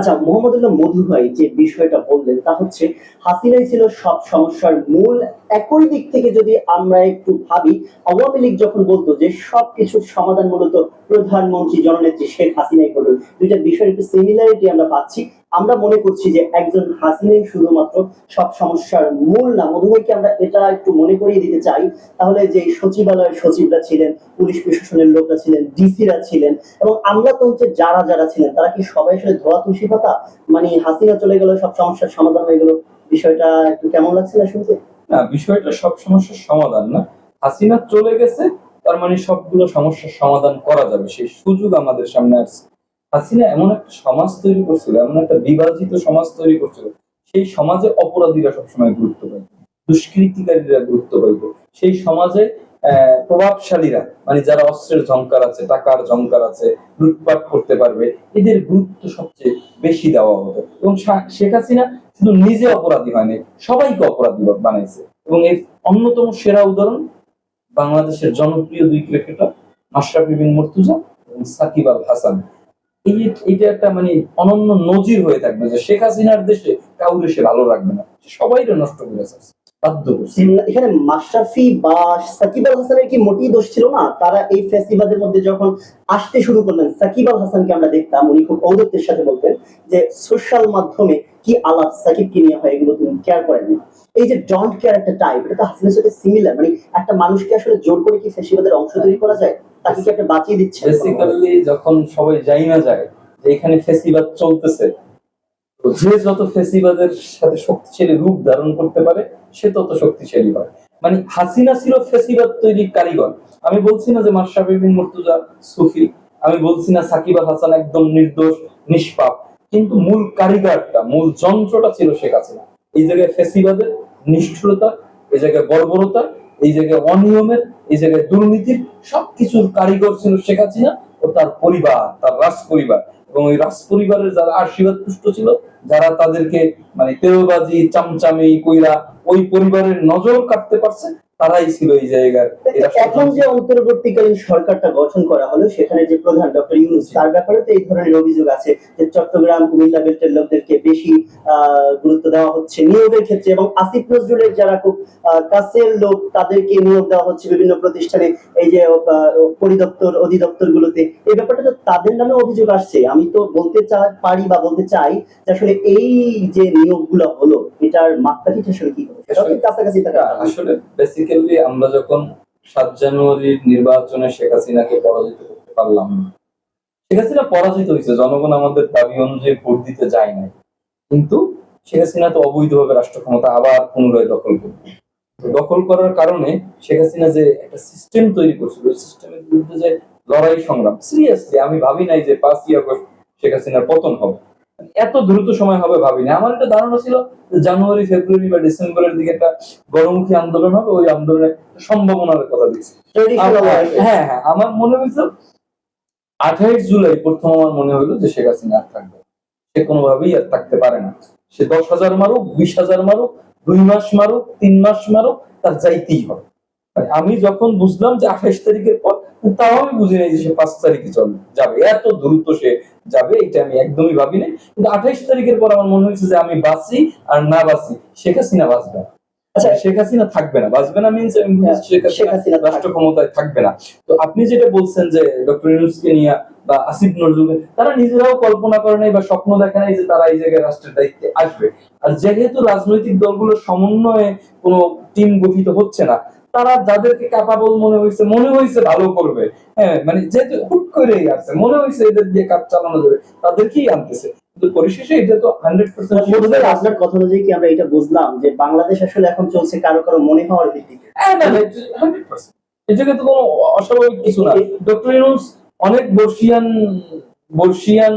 আচ্ছা মোহাম্মদুল্লাহ মধু ভাই যে বিষয়টা বললেন, তা হচ্ছে হাসিনাই ছিল সব সমস্যার মূল, একই দিক থেকে যদি আমরা একটু ভাবি, আওয়ামী লীগ যখন বলতো যে সব কিছুর সমাধান মূলত প্রধানমন্ত্রী জননেত্রী শেখ হাসিনাই করবেন দুইটা বিষয়ের একটু সিমিলারিটি আমরা পাচ্ছি। আমরা মনে করছি যে একজন হাসিনাই শুধুমাত্র সব সমস্যার মূল না মধু ভাইকে আমরা এটা একটু মনে করিয়ে দিতে চাই? তাহলে যে সচিবালয়ের সচিবরা ছিলেন, পুলিশ প্রশাসনের লোকরা ছিলেন, ডিসিরা ছিলেন, এবং আমরা তো হচ্ছে যারা যারা ছিলেন, তারা কি সবাই আসলে ধোয়া তুলসী পাতা? মানে হাসিনা চলে গেল, সব সমস্যার সমাধান হয়ে গেল, বিষয়টা একটু কেমন লাগছে না শুনতে? না, বিষয়টা সব সমস্যার সমাধান না। হাসিনা চলে গেছে, তার মানে সবগুলো সমস্যার সমাধান করা যাবে। সেই সুযোগ আমাদের সামনে আসছে হাসিনা এমন একটা সমাজ তৈরি করছিল, এমন একটা বিভাজিত সমাজ তৈরি করছিল, সেই সমাজে অপরাধীরা সবসময় গুরুত্ব পাইবে দুষ্কৃতিকারীরা গুরুত্ব পাইবে সেই সমাজে প্রভাবশালীরা মানে যারা অস্ত্রের ঝংকার আছে, টাকার ঝংকার আছে, লুটপাট করতে পারবে, এদের গুরুত্ব সবচেয়ে বেশি দেওয়া হতো। এবং শেখ হাসিনা শুধু নিজে অপরাধী হয়নি, সবাইকে অপরাধী বানাইছে। এবং এর অন্যতম সেরা উদাহরণ, বাংলাদেশের জনপ্রিয় দুই ক্রিকেটার মাশরাফি বিন মুর্তুজা এবং সাকিব আল হাসান। এই এটা একটা মানে অনন্য নজির হয়ে থাকবে যে শেখ হাসিনার দেশে কাউরে সে ভালো রাখবে না। সবাই নষ্ট করে যাচ্ছে এখানে মাশরাফি বা সাকিব আল হাসানের কি মোটেই দোষ ছিল না? তারা এই ফেসিবাদের মধ্যে যখন আসতে শুরু করলেন, সাকিব আল হাসানকে আমরা দেখতাম, উনি খুব ঔদত্যের সাথে বলতেন যে সোশ্যাল মাধ্যমে কি আলাপ সাকিবকে নিয়ে হয় এগুলো তুমি কেয়ার করেন না। এই যে ডন্ট কেয়ার একটা টাইপ এটা তো হাসিনের সাথে সিমিলার মানে একটা মানুষকে আসলে জোর করে কি ফেস্টিভালের অংশ তৈরি করা যায়? তাকে কি একটা বাঁচিয়ে দিচ্ছে বেসিক্যালি যখন সবাই যাই না যায় যে এখানে ফেসিবাদ চলতেছে যে যত ফেসিবাদের সাথে শক্তিশালী রূপ ধারণ করতে পারে, সে তত শক্তিশালী হয়। মানে হাসিনা ছিল ফেসিবাদ তৈরির কারিগর। আমি বলছি না যে মাশরাফি বিন মুর্তুজা সুফি, আমি বলছি না সাকিব হাসান একদম নির্দোষ, নিষ্পাপ। কিন্তু মূল কারিগরটা, মূল যন্ত্রটা ছিল শেখ হাসিনা। এই জায়গায় ফেসিবাদের নিষ্ঠুরতা, এই জায়গায় বর্বরতা, এই জায়গায় অনিয়মের, এই জায়গায় দুর্নীতির সবকিছুর কারিগর ছিল শেখ হাসিনা ও তার পরিবার, তার রাজ পরিবার এবং ওই রাজ পরিবারের যারা আশীর্বাদ পুষ্ট ছিল, যারা তাদেরকে মানে তেলবাজি চামচামি কইরা ওই পরিবারের নজর কাটতে পারছে তারাই ছিল এই জায়গার। এই এখন যে অন্তর্বর্তীকালীন সরকারটা গঠন করা হলো সেখানে যে প্রধান ডক্টর ইউনুস তার ব্যাপারে তো এই ধরনের অভিযোগ আছে যে চট্টগ্রাম কুমিল্লা বেল্টের লোকদেরকে বেশি গুরুত্ব দেওয়া হচ্ছে নিয়োগের ক্ষেত্রে এবং আসিফ নজরুলের যারা খুব কাছের লোক তাদেরকে নিয়োগ দেওয়া হচ্ছে বিভিন্ন প্রতিষ্ঠানে। এই যে পরিদপ্তর অধিদপ্তর গুলোতে এই ব্যাপারটা তো তাদের নামে অভিযোগ আসছে। আমি তো বলতে চাই পারি বা বলতে চাই যে আসলে এই যে নিয়োগগুলো হলো এটার মাপকাঠিটা আসলে কি হবে? কাছাকাছি থাকা আসলে বেসিক্যালি আমরা যখন সাত জানুয়ারির নির্বাচনে শেখ হাসিনাকে পরাজিত করতে পারলাম না, শেখ হাসিনা পরাজিত হয়েছে, জনগণ আমাদের দাবি অনুযায়ী ভোট দিতে যায় নাই। কিন্তু শেখ হাসিনা তো অবৈধভাবে রাষ্ট্র ক্ষমতা আবার পুনরায় দখল করবে দখল করার কারণে শেখ হাসিনা যে একটা সিস্টেম তৈরি করছিল, ওই সিস্টেমের বিরুদ্ধে যে লড়াই সংগ্রাম সিরিয়াসলি আমি ভাবি নাই যে পাঁচই আগস্ট শেখ হাসিনার পতন হবে। এত দ্রুত সময় হবে ভাবিনি। আমার একটা ধারণা ছিল জানুয়ারি ফেব্রুয়ারি বা ডিসেম্বরের দিকে একটা গণমুখী আন্দোলন হবে ওই আন্দোলনের সম্ভাবনার কথা দিয়েছি। হ্যাঁ হ্যাঁ আমার মনে হয়েছিল আঠাইশ জুলাই প্রথম আমার মনে হলো যে শেখ হাসিনা আর থাকবে। সে কোনোভাবেই আর থাকতে পারে না। সে দশ হাজার মারুক বিশ হাজার মারুক দুই মাস মারুক তিন মাস মারুক তার যাইতেই হবে। আমি যখন বুঝলাম যে আঠাইশ তারিখের পর তাও আমি বুঝি নাই যে সে পাঁচ তারিখে চল যাবে। এত দ্রুত সে যাবে এটা আমি একদমই ভাবি নাই। কিন্তু আঠাইশ তারিখের পর আমার মনে হয়েছে যে আমি বাঁচি আর না বাঁচি শেখ হাসিনা বাঁচবে। আচ্ছা। শেখ হাসিনা থাকবে না। বাঁচবে না মিনস শেখ শেখ হাসিনা রাষ্ট্র ক্ষমতায় থাকবে না। তো আপনি যেটা বলছেন যে ডক্টর ইউনুসকে নিয়ে বা আসিফ নজরুল তারা নিজেরাও কল্পনা করে নাই বা স্বপ্ন দেখে নাই যে তারা এই জায়গায় রাষ্ট্রের দায়িত্বে আসবে। আর যেহেতু রাজনৈতিক দলগুলোর সমন্বয়ে কোনো টিম গঠিত হচ্ছে না তারা যাদেরকে ক্যাপাবল মনে হয়েছে মনে হয়েছে ভালো করবে। হ্যাঁ মানে যেহেতু হুট করেই আসছে মনে হয়েছে এদের দিয়ে কাজ চালানো যাবে তাদেরকেই আনতেছে। কিন্তু পরিশেষে এটা তো হান্ড্রেড বোধহয় আপনার কথা অনুযায়ী কি আমরা এটা বুঝলাম যে বাংলাদেশ আসলে এখন চলছে কারও কারও মনে হওয়ার ভিত্তিতে? হান্ড্রেড পার্সেন্ট এই তো কোনো অস্বাভাবিক কিছু না। ডক্টর ইউনুস অনেক বর্ষিয়ান বর্ষিয়ান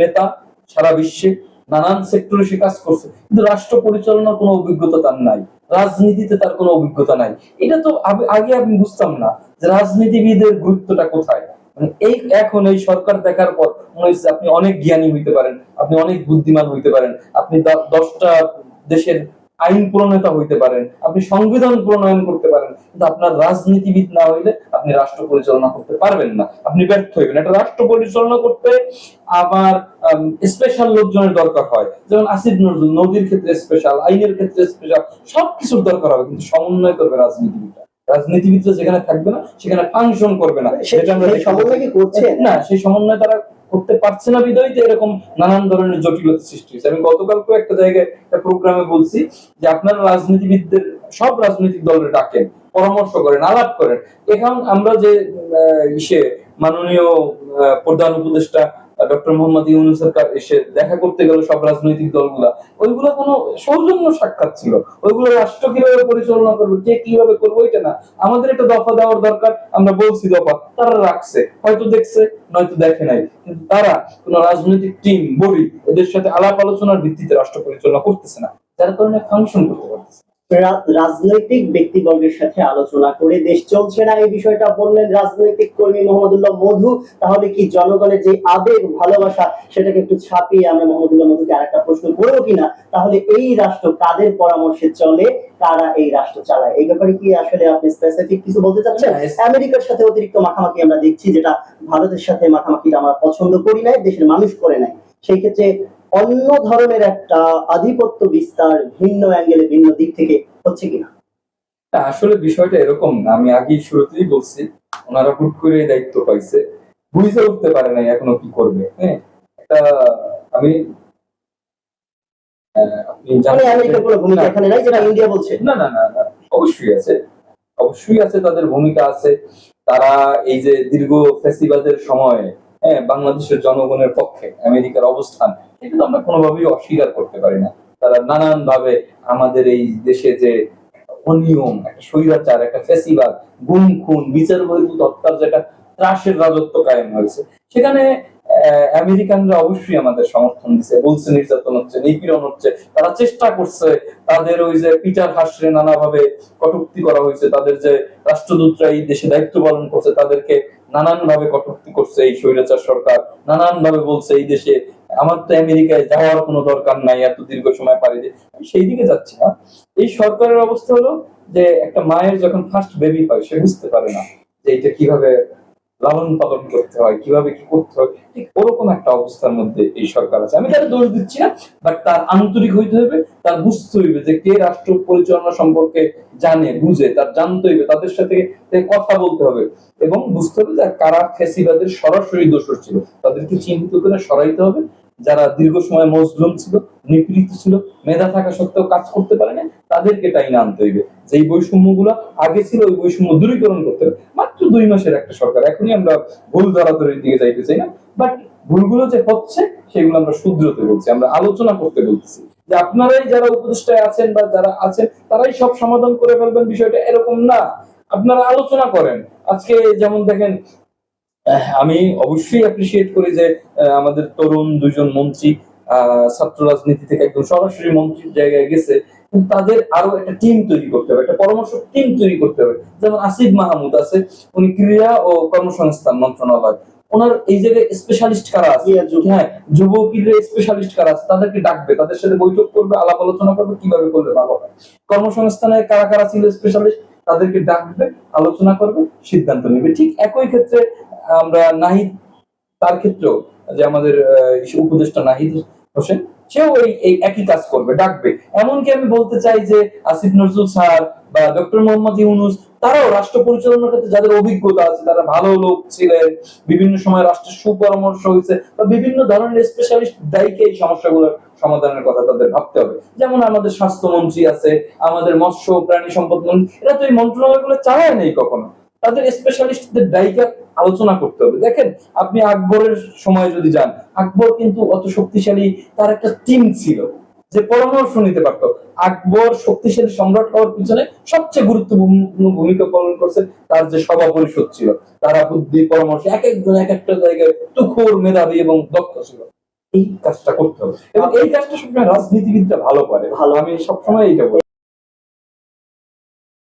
নেতা সারা বিশ্বে নানান সেক্টরে সে কাজ করছে। কিন্তু রাষ্ট্র পরিচালনার কোনো অভিজ্ঞতা তার নাই। রাজনীতিতে তার কোনো অভিজ্ঞতা নাই। এটা তো আগে- আমি বুঝতাম না যে রাজনীতিবিদের গুরুত্বটা কোথায়। মানে এই এখন এই সরকার দেখার পর মনে হচ্ছে আপনি অনেক জ্ঞানী হইতে পারেন, আপনি অনেক বুদ্ধিমান হইতে পারেন, আপনি দশটা দেশের আইন প্রণেতা হইতে পারেন, আপনি সংবিধান প্রণয়ন করতে পারেন। কিন্তু আপনার রাজনীতিবিদ না হইলে আপনি রাষ্ট্র পরিচালনা করতে পারবেন না। আপনি ব্যর্থ হইবেন। একটা রাষ্ট্র পরিচালনা করতে আবার স্পেশাল লোকজনের দরকার হয়। যেমন আসিফ নজরুল নদীর ক্ষেত্রে স্পেশাল আইনের ক্ষেত্রে স্পেশাল সবকিছুর দরকার হবে কিন্তু সমন্বয় করবে রাজনীতিবিদরা। রাজনীতিবিদরা যেখানে থাকবে না সেখানে ফাংশন করবে না। সে- যেটা আমরা সমন্বয় কি করছেন? না সেই সমন্বয় তারা করতে পারছে না বিদয়তে এরকম নানান ধরনের জটিলতা সৃষ্টি হয়েছে। আমি গতকালকে একটা জায়গায় একটা প্রোগ্রামে বলছি যে আপনারা রাজনীতিবিদদের সব রাজনৈতিক দলের ডাকেন। পরামর্শ করেন, আলাপ করেন। এখন আমরা যে ইসে মাননীয় প্রধান উপদেষ্টা ডক্টর মোহাম্মদ ইউনুসের এসে দেখা করতে গেল সব রাজনৈতিক দলগুলা, ওইগুলো কোনো সৌজন্য সাক্ষাৎ ছিল। ওইগুলো রাষ্ট্র কীভাবে পরিচালনা করবে, কে কীভাবে করবে, ওইটা না। আমাদের একটা দফা দেওয়ার দরকার, আমরা বলছি দফা, তারা রাখছে। হয়তো দেখছে, নয়তো দেখে নাই। কিন্তু তারা কোন রাজনৈতিক টিম বডি, এদের সাথে আলাপ আলোচনার ভিত্তিতে রাষ্ট্র পরিচালনা করতেছে না। যার কারণে ফাংশন করতে পারতেছে রাজনৈতিক ব্যক্তিবর্গের সাথে আলোচনা করে দেশ চলছে না এই বিষয়টা বললেন রাজনৈতিক কর্মী মোহাম্মদুল্লাহ মধু। তাহলে কি জনগণের যে আবেগ ভালোবাসা সেটাকে একটু ছাপিয়ে আমরা মোহাম্মদুল্লাহ মধুকে আরেকটা প্রশ্ন করব কিনা? তাহলে এই রাষ্ট্র কাদের পরামর্শে চলে কারা এই রাষ্ট্র চালায়? এই ব্যাপারে কি আসলে আপনি স্পেসিফিক কিছু বলতে চাচ্ছেন? আমেরিকার সাথে অতিরিক্ত মাখামাখি আমরা দেখছি যেটা ভারতের সাথে মাখামাখিটা আমরা পছন্দ করি নাই দেশের মানুষ করে নাই। সেই ক্ষেত্রে অন্য ধরনের একটা আধিপত্য বিস্তার ভিন্ন অ্যাঙ্গেলে ভিন্ন দিক থেকে হচ্ছে কিনা? আসলে বিষয়টা এরকম না। আমি আগেই শুরুতেই বলছি ওনারা হুট করে দায়িত্ব পাইছে। বুঝে উঠতে পারে নাই এখনও কি করবে হ্যাঁ? একটা আমি আপনি মানে না, না না অবশ্যই আছে। অবশ্যই আছে তাদের ভূমিকা আছে। তারা এই যে দীর্ঘ ফেসিবাদের সময় হ্যাঁ বাংলাদেশের জনগণের পক্ষে আমেরিকার অবস্থান, এটা তো আমরা কোনোভাবেই অস্বীকার করতে পারি না। তারা নানান ভাবে আমাদের এই দেশে যে অনিয়ম, একটা স্বৈরাচার, একটা ফেসিবাদ গুম খুন বিচার বহির্ভূত হত্যার যে একটা ত্রাসের রাজত্ব কায়েম হয়েছে। সেখানে আমেরিকানরা অবশ্যই আমাদের সমর্থন দিচ্ছে বলছে নির্যাতন হচ্ছে, নিপীড়ন হচ্ছে, তারা চেষ্টা করছে তাদের ওই যে পিটার হাসরে নানাভাবে কটুক্তি করা হয়েছে, তাদের যে রাষ্ট্রদূতরা এই দেশে দায়িত্ব পালন করছে, তাদেরকে নানান ভাবে কটূক্তি করছে এই স্বৈরাচার সরকার নানান ভাবে বলছে এই দেশে আমার তো আমেরিকায় যাওয়ার কোনো দরকার নাই, এত দীর্ঘ সময় পারি যে সেই দিকে যাচ্ছি না। এই সরকারের অবস্থা হলো যে একটা মায়ের যখন ফার্স্ট বেবি হয়, সে বুঝতে পারে না যে এটা কীভাবে লালন পালন করতে হয়, কীভাবে কি করতে হয়, ঠিক ওরকম একটা অবস্থার মধ্যে এই সরকার আছে। আমি তার দোষ দিচ্ছি না বাট তার আন্তরিক হইতে হবে তার বুঝতে হইবে যে কে রাষ্ট্র পরিচালনা সম্পর্কে জানে, বুঝে, তার জানতে হইবে, তাদের সাথে কথা বলতে হবে। এবং বুঝতে হবে যে কারা ফেসিবাদের সরাসরি দোষর ছিল। তাদেরকে চিহ্নিত করে সরাইতে হবে। যারা দীর্ঘ সময় মজলুম ছিল, নিপীড়িত ছিল, মেধা থাকা সত্ত্বেও কাজ করতে পারে না তাদেরকে টাইনে আনতে হইবে। যে এই বৈষম্যগুলো আগে ছিল, ওই বৈষম্য দূরীকরণ করতে হবে। মাত্র দুই মাসের একটা সরকার। এখনই আমরা ভুল ধরাধরির দিকে যাইতে চাই না। বাট ভুলগুলো যে হচ্ছে, সেগুলো আমরা শুধরোতে বলছি। আমরা আলোচনা করতে বলতেছি। যে আপনারাই যারা উপদেষ্টায় আছেন বা যারা আছেন, তারাই সব সমাধান করে ফেলবেন বিষয়টা এরকম না। আপনারা আলোচনা করেন। আজকে যেমন দেখেন আমি অবশ্যই অ্যাপ্রিসিয়েট করি যে আমাদের তরুণ দুজন মন্ত্রী ছাত্র রাজনীতি থেকে একদম সরাসরি মন্ত্রীর জায়গায় গেছে। তাদের আরও একটা টিম তৈরি করতে হবে একটা পরামর্শ টিম তৈরি করতে হবে। যেমন আসিফ মাহমুদ আছে উনি ক্রীড়া ও কর্মসংস্থান মন্ত্রণালয়। ওনার এই জায়গায় স্পেশালিস্ট কারা আছে? হ্যাঁ যুব ক্রীড়া স্পেশালিস্ট কারা আছে? তাদেরকে ডাকবে তাদের সাথে বৈঠক করবে আলাপ আলোচনা করবে কীভাবে করলে ভালো হয়। কর্মসংস্থানে কারা কারা ছিল স্পেশালিস্ট তাদেরকে ডাকবে আলোচনা করবে সিদ্ধান্ত নেবে। ঠিক একই ক্ষেত্রে আমরা নাহিদ তার ক্ষেত্রেও যে আমাদের উপদেষ্টা নাহিদ হোসেন সেও এই একই কাজ করবে, ডাকবে। এমনকি আমি বলতে চাই যে আসিফ নজরুল স্যার বা ডক্টর মোহাম্মদ ইউনুস, তারাও রাষ্ট্র পরিচালনার ক্ষেত্রে যাদের অভিজ্ঞতা আছে তারা ভালো লোক ছিলেন, বিভিন্ন সময় রাষ্ট্রের সুপরামর্শ হয়েছে, বা বিভিন্ন ধরনের স্পেশালিস্ট দায়ীকে এই সমস্যাগুলোর সমাধানের কথা তাদের ভাবতে হবে। যেমন আমাদের স্বাস্থ্যমন্ত্রী আছে, আমাদের মৎস্য প্রাণী সম্পদ মন্ত্রী, এরা তো এই মন্ত্রণালয়গুলো চালায় নেই কখনো। তাদের স্পেশালিস্টদের দায়িকা আলোচনা করতে হবে। দেখেন আপনি আকবরের সময় যদি যান আকবর কিন্তু অত শক্তিশালী তার একটা টিম ছিল যে পরামর্শ নিতে পারতো। আকবর শক্তিশালী সম্রাট হওয়ার পিছনে সবচেয়ে গুরুত্বপূর্ণ ভূমিকা পালন করছে তার যে সভা পরিষদ ছিল। তারা বুদ্ধি পরামর্শ এক একজন এক একটা জায়গায় তুখোর মেধাবী এবং দক্ষ ছিল। এই কাজটা করতে হবে। এবং এই কাজটা সবসময় রাজনীতিবিদরা ভালো করে। ভালো। আমি সবসময় এইটা বলি।